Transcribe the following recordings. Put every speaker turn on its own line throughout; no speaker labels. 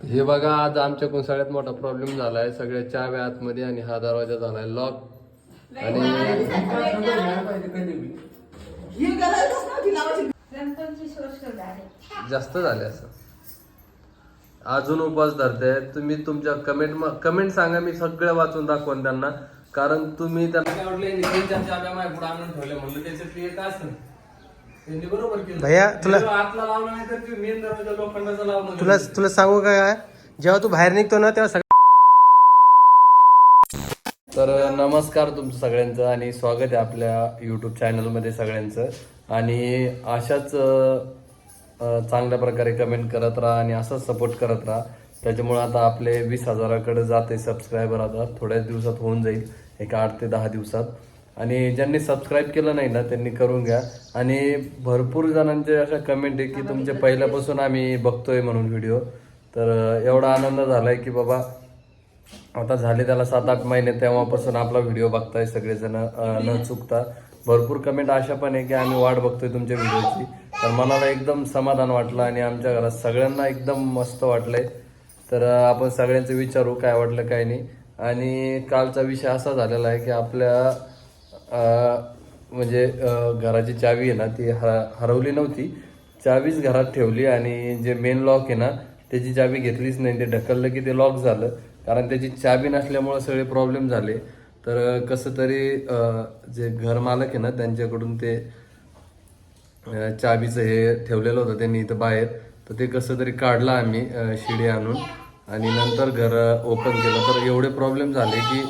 हे बघा आज आमच्याकडून सगळ्यात मोठा प्रॉब्लेम झालाय. सगळ्या चाव्या आतमध्ये आणि हा दरवाजा झालाय लॉक आणि जास्त झाले असं. अजून उपवास धरते. तुम्ही तुमच्या कमेंट कमेंट सांगा. मी सगळं वाचून दाखवून त्यांना. कारण तुम्ही त्यांना
काय वाटलं यांनी माझ्या पुढे आणून ठेवले म्हणलं त्याच्यातली असं? त्यांनी बरोबर केलं.
भैया, तुला-
जर आतला लावला नाही तर ते मेन दरवाजा लोखंडाचा लावलं
तुला तुला सांगू का काय? जेव्हा तू बाहेर निघतो ना तेव्हा सगळं
तर नमस्कार तुमचं सगळ्यांचं आणि स्वागत आहे आपल्या यूट्यूब चॅनलमध्ये सगळ्यांचं. आणि अशाच अं, चांगल्या प्रकारे कमेंट करत राहा आणि असंच सपोर्ट करत राहा. त्याच्यामुळे आता आपले वीस हजाराकडे जाते सबस्क्रायबर आता. थोड्याच दिवसात होऊन जाईल. एक आठ ते दहा दिवसात. आणि ज्यांनी सबस्क्राईब केलं नाही ना त्यांनी करून घ्या. आणि भरपूर जणांचे अशा कमेंट आहे की तुमचे पहिल्यापासून आम्ही बघतोय म्हणून व्हिडिओ तर एवढा आनंद झालाय की बाबा आता झाले त्याला सात आठ महिने तेव्हापासून आपला व्हिडिओ बघताय सगळेजण न चुकता. भरपूर कमेंट अशा पण आहे की आम्ही वाट बघतोय तुमच्या व्हिडिओची तर मनाला एकदम समाधान वाटलं आणि आमच्या घरात सगळ्यांना एकदम मस्त वाटलंय. तर आपण सगळ्यांचं विचारू काय वाटलं काय नाही. आणि कालचा विषय असा झालेला आहे की आपल्या म्हणजे घराची चावी आहे ना ती हर हरवली नव्हती. चावीच घरात ठेवली आणि जे मेन लॉक आहे ना त्याची चावी घेतलीच नाही. ते ढकललं की ते लॉक झालं. कारण त्याची चावी नसल्यामुळं सगळे प्रॉब्लेम झाले. तर कसं तरी जे घर मालक आहे ना त्यांच्याकडून ते चावीचं हे ठेवलेलं होतं. त्यांनी इथं बाहेर. तर ते कसं तरी काढलं आम्ही शिडी आणून. आणि नंतर घर ओपन केलं. तर एवढे प्रॉब्लेम झाले की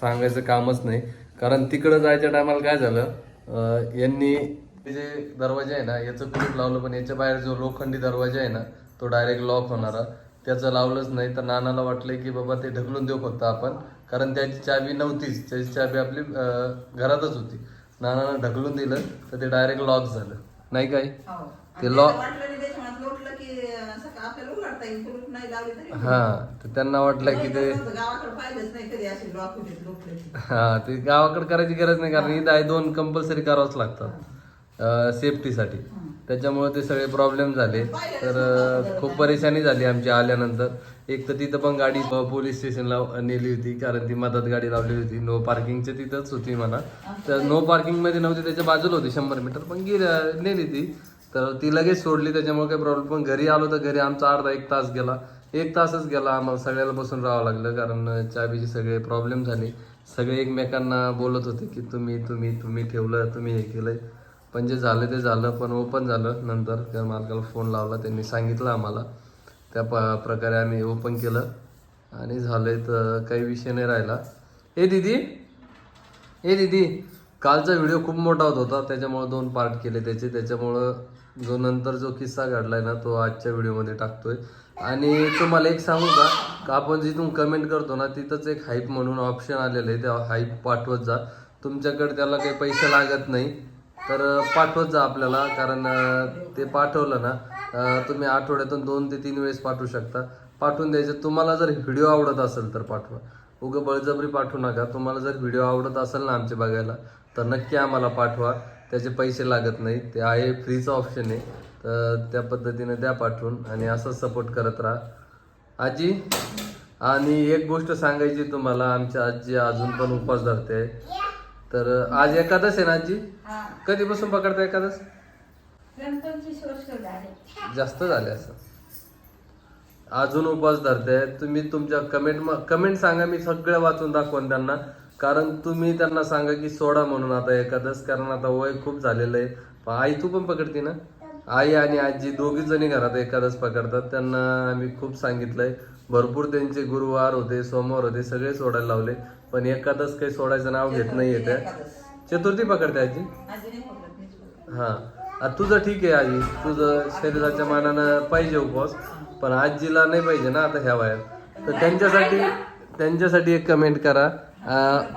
सांगायचं कामच नाही. कारण तिकडं जायच्या टायमाला काय झालं यांनी जे दरवाजा आहे ना याचं कुलूप लावलं पण याच्या बाहेर जो लोखंडी दरवाजा आहे ना तो डायरेक्ट लॉक होणारा त्याचं लावलंच नाही तर नानाला वाटलं की बाबा ते ढकलून देऊ फक्त आपण. कारण त्याची चावी नव्हतीच त्याची चावी आपली घरातच होती. नानानं ढकलून दिलं तर ते डायरेक्ट लॉक झालं. नाही काय?
हो.
ते लॉक
येईल कुलूप नाही लावली तरी
हा तर त्यांना वाटलं की ते
गावाकडे पाहिलंच नाही कधी असे लॉक होते लोटले
हा ते गावाकडे करायची गरज नाही कारण इथं आहे दोन कंपल्सरी करावंच लागतात सेफ्टीसाठी त्याच्यामुळे ते सगळे प्रॉब्लेम झाले. तर खूप परेशानी झाली आमची आल्यानंतर. एक तर तिथं पण गाडी पोलीस स्टेशनला नेली होती कारण ती मदत गाडी लावली होती. नो पार्किंगच्या तिथंच होती म्हणा. तर नो पार्किंगमध्ये नव्हती त्याच्या बाजूला होती शंभर मीटर पण गेली नेली ती. तर ती लगेच सोडली त्याच्यामुळे काही प्रॉब्लेम पण घरी आलो तर घरी आमचा अर्धा एक तास गेला. एक तासच गेला आम्हाला सगळ्याला बसून राहावं लागलं कारण चाबीचे सगळे प्रॉब्लेम झाले. सगळे एकमेकांना बोलत होते की तुम्ही तुम्ही तुम्ही ठेवलं तुम्ही हे केलंय. पण जे झालं ते झालं पण ओपन झालं नंतर. त्या मालकाला फोन लावला त्यांनी सांगितलं आम्हाला. त्या प प्रकारे आम्ही ओपन केलं. आणि झालंय तर काही विषय नाही राहिला. ए दीदी. ए दीदी. कालचा व्हिडिओ खूप मोठा होत होता. त्याच्यामुळं दोन पार्ट केले त्याचे. त्याच्यामुळं जो नंतर जो किस्सा घडलाय ना तो आजच्या व्हिडिओमध्ये टाकतोय. आणि तुम्हाला एक सांगू का? का आपण जिथून कमेंट करतो ना तिथंच एक हाईप म्हणून ऑप्शन आलेलं आहे. त्या हाईप पाठवत जा. तुमच्याकडे त्याला काही पैसे लागत नाही. तर पाठवत जा आपल्याला. कारण ते पाठवलं ना तुम्ही आठवड्यातून दोन ते तीन वेळेस पाठवू शकता. पाठवून द्यायचं. तुम्हाला जर व्हिडिओ आवडत असेल तर पाठवा. उगं बळजबरी पाठवू नका. तुम्हाला जर व्हिडिओ आवडत असेल ना आमचे बघायला तर नक्की आम्हाला पाठवा. त्याचे पैसे लागत नाही ते आहे फ्रीचं ऑप्शन आहे. तर त्या पद्धतीने द्या पाठवून आणि असंच सपोर्ट करत राहा. आजी आणि एक गोष्ट सांगायची तुम्हाला. आमच्या आजी अजून पण उपवास धरते. तर आज एकादश आहे ना आजी? कधीपासून पकडता एकादश
झाले.
जास्त झाले असं. अजून उपवास धरते. तुम्ही तुमच्या कमेंट कमेंट सांगा. मी सगळं वाचून दाखवून त्यांना. कारण तुम्ही त्यांना सांगा की सोडा म्हणून आता एकादश कारण आता वय खूप झालेलं आहे. आई तू पण पकडते ना? आई आणि आजी दोघी जणी घरात एकादश पकडतात. त्यांना आम्ही खूप सांगितलंय. भरपूर त्यांचे गुरुवार होते सोमवार होते सगळे सोडायला लावले. पण एकादश काही सोडायचं नाव घेत नाही येते चतुर्थी पकडते आजी? हा. तुझं ठीक आहे आई तुझं शरीराच्या मानानं पाहिजे उपवास. पण आजीला नाही पाहिजे ना आता ह्या वयात. तर त्यांच्यासाठी त्यांच्यासाठी एक कमेंट करा.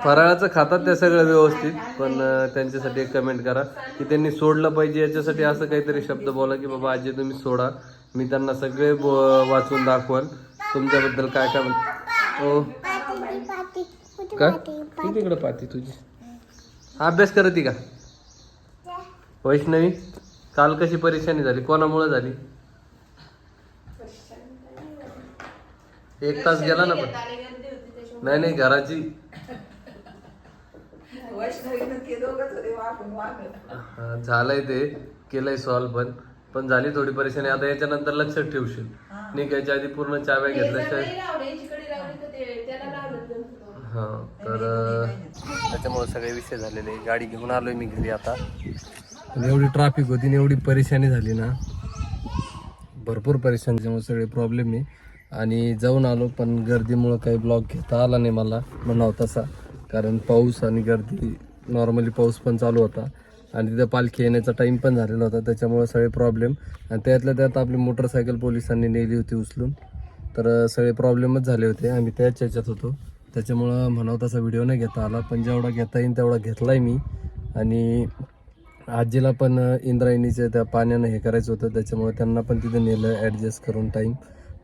फराळाचं खातात ते सगळं व्यवस्थित पण त्यांच्यासाठी एक कमेंट करा की त्यांनी सोडलं पाहिजे याच्यासाठी असं काहीतरी शब्द बोला की बाबा आजी तुम्ही सोडा. मी त्यांना सगळे वाचून दाखवाल. तुमच्याबद्दल काय काय म्हण- हो का किती तिकडं पाहते तुझी. अभ्यास करते का? वैष्णवी काल कशी परेशानी झाली? कोणामुळे झाली? एक तास गेला ना पण. नाही नाही घराची. हा, झालंय ते केलंय सॉल्व पण. पण झाली थोडी परेशानी. आता याच्यानंतर लक्षात ठेवशील. निघायच्या आधी पूर्ण चाव्या घेतल्याशिवाय हा तर त्याच्यामुळे सगळे विषय झालेले. गाडी घेऊन आलोय मी घरी आता. पण एवढी ट्रॅफिक होती आणि एवढी परेशानी झाली ना. भरपूर परेशान त्याच्यामुळे सगळे प्रॉब्लेम आहे. आणि जाऊन आलो पण गर्दीमुळं काही ब्लॉग घेता आला नाही मला म्हणावं तसा. कारण पाऊस आणि गर्दी नॉर्मली पाऊस पण चालू होता. आणि तिथं पालखी येण्याचा टाईम पण झालेला होता त्याच्यामुळं सगळे प्रॉब्लेम आणि त्यातल्या त्यात आपली मोटरसायकल पोलिसांनी नेली होती उचलून. तर सगळे प्रॉब्लेमच झाले होते. आम्ही त्याच याच्यात होतो. त्याच्यामुळं म्हणाव तसा व्हिडिओ नाही घेता आला. पण जेवढा घेता येईल तेवढा घेतलाय मी. आणि आजीला पण इंद्रायणीच्या त्या पाण्यानं हे करायचं होतं. त्याच्यामुळे त्यांना पण तिथं नेलं ॲडजस्ट करून टाईम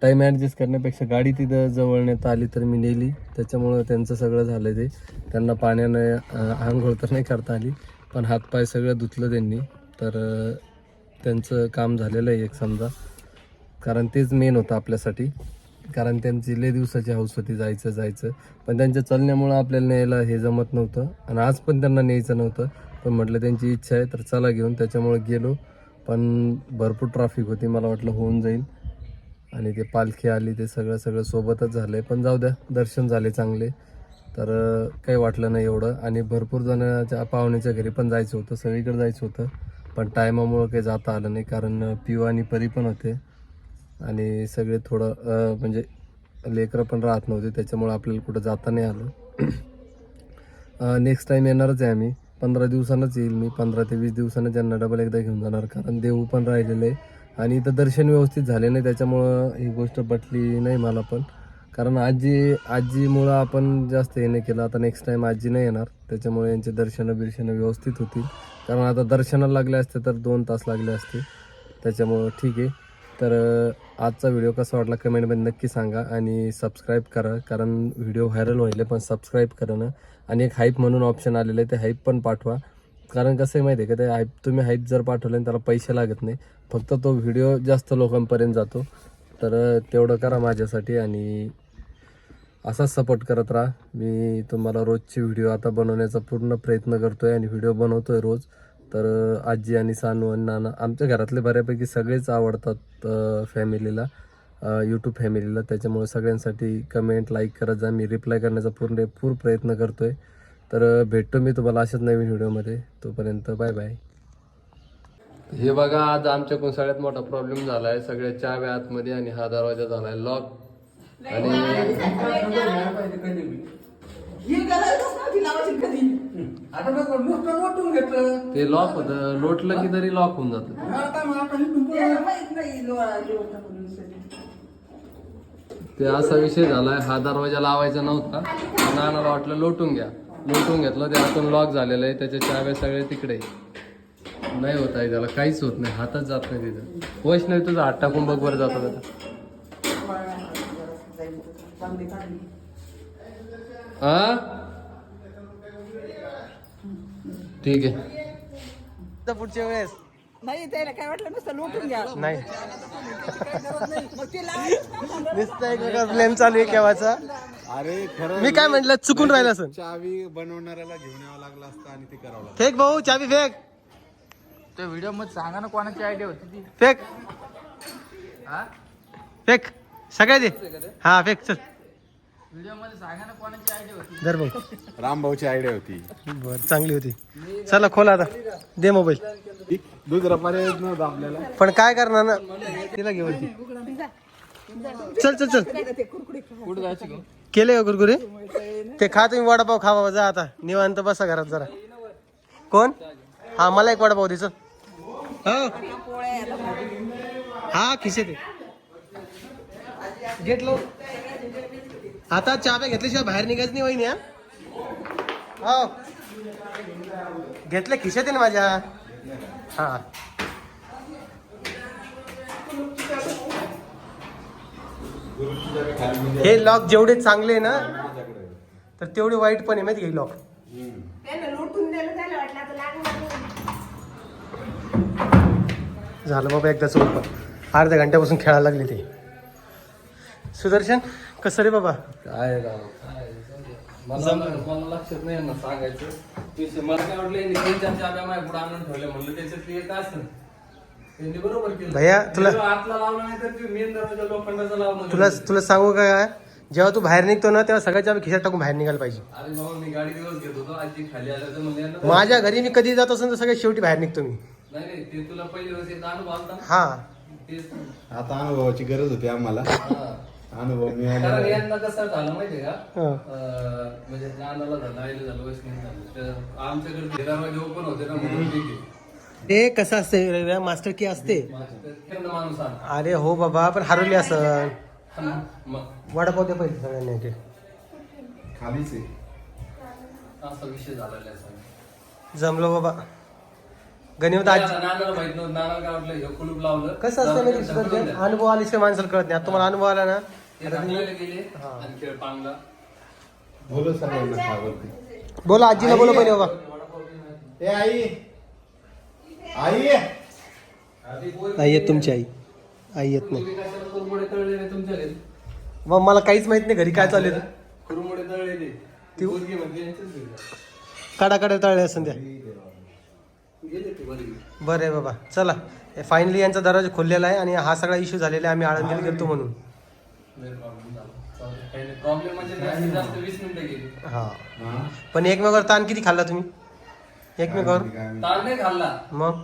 टाईम ॲडजस्ट करण्यापेक्षा गाडी तिथं जवळ नेत आली तर मी नेली. त्याच्यामुळं त्यांचं सगळं झालं ते. त्यांना पाण्यानं आंघोळ तर नाही करता आली पण हातपाय सगळं धुतलं त्यांनी. तर त्यांचं काम झालेलं आहे एक समजा. कारण तेच मेन होतं आपल्यासाठी. कारण त्यांची लय दिवसाची हौस होती जायचं जायचं. पण त्यांच्या चालण्यामुळं आपल्याला न्यायला हे जमत नव्हतं. आणि आज पण त्यांना न्यायचं नव्हतं. पण म्हटलं त्यांची इच्छा आहे तर चला घेऊन. त्याच्यामुळे गेलो. पण भरपूर ट्रॅफिक होती मला वाटलं होऊन जाईल. आणि ते पालखी आली ते सगळं सगळं सोबतच झालं आहे पण जाऊ द्या दर्शन झाले चांगले. तर काही वाटलं नाही एवढं. आणि भरपूर जणांच्या पाहुण्याच्या घरी पण जायचं होतं सगळीकडे जायचं होतं. पण टायमामुळं काही जाता आलं नाही कारण पिऊ आणि परी पण होते. आणि सगळे थोडं म्हणजे लेकरं पण राहत नव्हते त्याच्यामुळं आपल्याला कुठं जाता नाही आलं. नेक्स्ट टाईम येणारच आहे आम्ही. पंधरा दिवसांनाच येईल मी. पंधरा ते वीस दिवसानं त्यांना डबल एकदा घेऊन जाणार कारण देऊ पण राहिलेलं आहे. आणि इथं दर्शन व्यवस्थित झाले नाही त्याच्यामुळं ही गोष्ट पटली नाही मला पण. कारण आजी आजीमुळं आपण जास्त हे नाही केलं. आता नेक्स्ट टाईम आजी नाही येणार त्याच्यामुळे यांचे दर्शनं बिर्शनं व्यवस्थित होतील. कारण आता दर्शनाला लागले असते तर दोन तास लागले असते. त्याच्यामुळं ठीक आहे. तर आजचा व्हिडिओ कसा वाटला कमेंटमध्ये नक्की सांगा आणि सबस्क्राईब करा. कारण व्हिडिओ व्हायरल व्हायले पण सबस्क्राईब करा ना आणि एक हाईप म्हणून ऑप्शन आलेलं आहे ते हाईप पण पाठवा. कारण कसं आहे माहिती आहे का ते हाईप तुम्ही हाईप जर पाठवले आणि त्याला पैसे लागत नाही फक्त तो व्हिडिओ जास्त लोकांपर्यंत जातो. तर तेवढं करा माझ्यासाठी आणि असाच सपोर्ट करत राहा. मी तुम्हाला रोजची व्हिडिओ आता बनवण्याचा पूर्ण प्रयत्न करतो आहे आणि व्हिडिओ बनवतो आहे रोज. तर आजी आणि सानू आणि नाना आमच्या घरातले बऱ्यापैकी सगळेच आवडतात फॅमिलीला यूट्यूब फॅमिलीला त्याच्यामुळे सगळ्यांसाठी कमेंट लाईक करत जा मी रिप्लाय करण्याचा पूर्ण पूर प्रयत्न आहे तर भेटतो मी तुम्हाला अशाच नवीन व्हिडिओमध्ये. तोपर्यंत बाय बाय. हे बघा आज आमच्याकडून सगळ्यात मोठा प्रॉब्लेम झाला आहे सगळ्या चाव्या आतमध्ये आणि हा दरवाजा झालाय लॉक आणि ते लॉक होतं. लोटलं की तरी लॉक होऊन जातं. ते असा विषय झालाय. हा दरवाजा लावायचा नव्हता. नानाला वाटलं लोटून घ्या. लोटून घेतलं. ते आतून लॉक झालेलं आहे. त्याच्या चाव्या सगळे तिकडे. नाही होत आहे त्याला काहीच होत नाही. हातच जात नाही तिथं. वैष्णवी तुझा हात टाकून बघ बरं जातो हा ठीक आहे.
पुढच्या वेळेस.
नाही त्याला काय वाटलं नुसतं लुटून घ्या.
नाही.
मग ते लावायचंच नव्हतं.
नुसतं एक प्लॅन चालू आहे केव्हाचा?
अरे खरं
मी काय म्हंटल चुकून राहिला असं
चावी बनवणाऱ्याला घेऊन यावं लागलं असतं आणि ते करावं लागलं.
फेक भाऊ चाबी फेक.
त्या व्हिडिओमध्ये सांगा ना कोणाची आयडिया होती ती.
फेक. फेक. सगळ्या दे. हा फेक चल.
व्हिडिओमध्ये सांगा ना कोणाची आयडिया होती.
धर भाऊ.
रामभाऊची आयडिया होती.
बर चांगली होती. चला खोला आता. दे मोबाईल.
दुसरा पर्याय नव्हता आपल्याला
पण काय करणार ना? तिला घेऊन. चल चल चल.
कुठं जायचं
केले का कुरकुरे? ते खा तुम्ही वडापाव खा बाबा जा आता. निवांत बसा घरात जरा. कोण? हा मला एक वडापाव दे चल. हो. हा खिशे ते गेट लो आता चाव्या घेतल्याशिवाय बाहेर निघायचं नाही वहिनी हा? हो. घेतलं खिशात आहे ना माझ्या. हा. हे लॉक जेवढे चांगले आहे ना तर तेवढे वाईट पण आहे माहिती का लॉक
त्याला लुटून दिलं त्याला वाटलं आता लागणार नाही.
झालं बाबा एकदाच ओपन अर्ध्या घंट्यापासून खेळायला लागले ते. सुदर्शन कसं रे बाबा?
काय राव काय? मला मला लक्षात नाही ना सांगायचं. विषय मला काय वाटलं यांनी त्यांच्या चाब्या माझ्या पुढे आणून ठेवल्या म्हणलं त्याच्यात एक असं त्यांनी बरोबर केलं.
भैया, तुला-
मी आतला लावला नाही तर ते मेन दरवाजा लोखंडाचा लावला
तुला तुला सांगू काय जेव्हा तू बाहेर निघतो ना तेव्हा सगळ्याच्या खिशात टाकून बाहेर निघायला पाहिजे.
अरे बाबा मी गाडी दिवस घेत होतो. आजी खाली आलं तर म्हणजे यांना-
माझ्या घरी मी कधी जात असेल तर सगळ्यात शेवटी बाहेर निघतो मी.
नाही नाही ते तुला पहिली वर्ष एकदा अनुभव आलता? ना?
हा
तेच
आता अनुभवाची गरज होती आम्हाला.
हा.
अनुभव
कारण
मिळाला
यांना कसं झालं माहितीये का?
हा.
अं, म्हणजे नानाला झालं आईला झालं वैष्णवी झालं. तर आमच्याकडे दरवाजे ओपन होते ना म्हणून ठीक आहे
ते कसं असते मास्टर की असते.
मास्टर केंद्र माणूस आला
अरे हो बाबा पण हरवली असन
मग.
वडापाव दे पहिले सगळ्यांना एक एक.
खालीच आहे.
असा विषय झालेला आहे सगळा.
जमलो बाबा. गणित आजी
नानाला नानाला माहीत नव्हतं नानाला काय वाटलं हे कुलूप लावलं.
कसं असतं माहिती का सुदर्शन? अनुभव आल्याशिवाय माणसाला कळत नाही? आता तुम्हाला अनुभव आला ना?
ते टाकलेले गेले आणि खेळ पांगला.
बोलो सगळ्यांना सावरती
बोला आजीला बोला पहिले बाबा.
ए आई. आई.
आई येत तुमची आई. आई येत नाही. मग मला काहीच माहीत नाही घरी काय चालू आहे
कुरमुडे तळलेले ती मुलगी यांच्याच घरी.
काडा काडा तळले
गेले ते बरी
आहे बाबा. चला. फायनली यांचा दरवाजा खोललेला आहे आणि हा सगळा इश्यू झालेला आहे. आम्ही आळंदीला गेलतो म्हणून.
प्रॉब्लेम म्हणजे गेली.
हा. पण एकमेकावर ताण किती खाल्ला तुम्ही? एकमेकावर?
ताण नाही खाल्ला.
मग?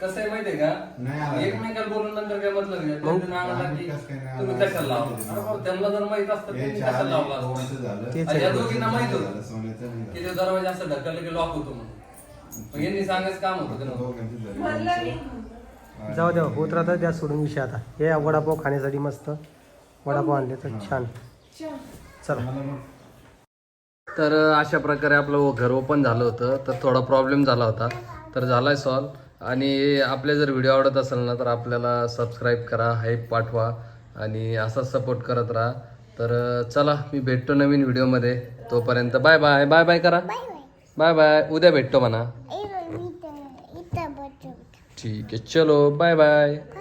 कसं आहे माहितीये का?
आला.
एकमेकाला बोलून नंतर काय मतलब आहे? त्यांचं नाव आलं की
कसं काय नाही
तुम्ही
आला?
कशाला लावला? अरे बाबा, त्यांना जर माहीत असतं त्यांनी कशाला लावला असतं?
तेच
आणि
आहे.
या दोघींना माहीत होतं.
झालं सोन्याचं नाही
की ते दरवाजा असं ढकललं की लॉक होतो म्हणून. मग यांनी सांगायचं काम होतं
झालं.
त्यांना
दोघांचं झालं.
म्हणलं मी
जाऊ द्या होत राहतं द्या सोडून विषय आता. हे वडापाव खाण्यासाठी मस्त. वडापाव आणले तर छान. चला.
तर अशा प्रकारे आपलं घर ओपन झालं होतं. तर थोडा प्रॉब्लेम झाला होता. तर झालाय सॉल्व आणि आपले जर व्हिडिओ आवडत असेल ना तर आपल्याला सबस्क्राईब करा हाईप पाठवा. आणि असाच सपोर्ट करत राहा. तर चला मी भेटतो नवीन व्हिडिओमध्ये तोपर्यंत बाय बाय बाय बाय करा. बाय बाय उद्या भेटतो म्हणा. ठीक आहे. चलो बाय बाय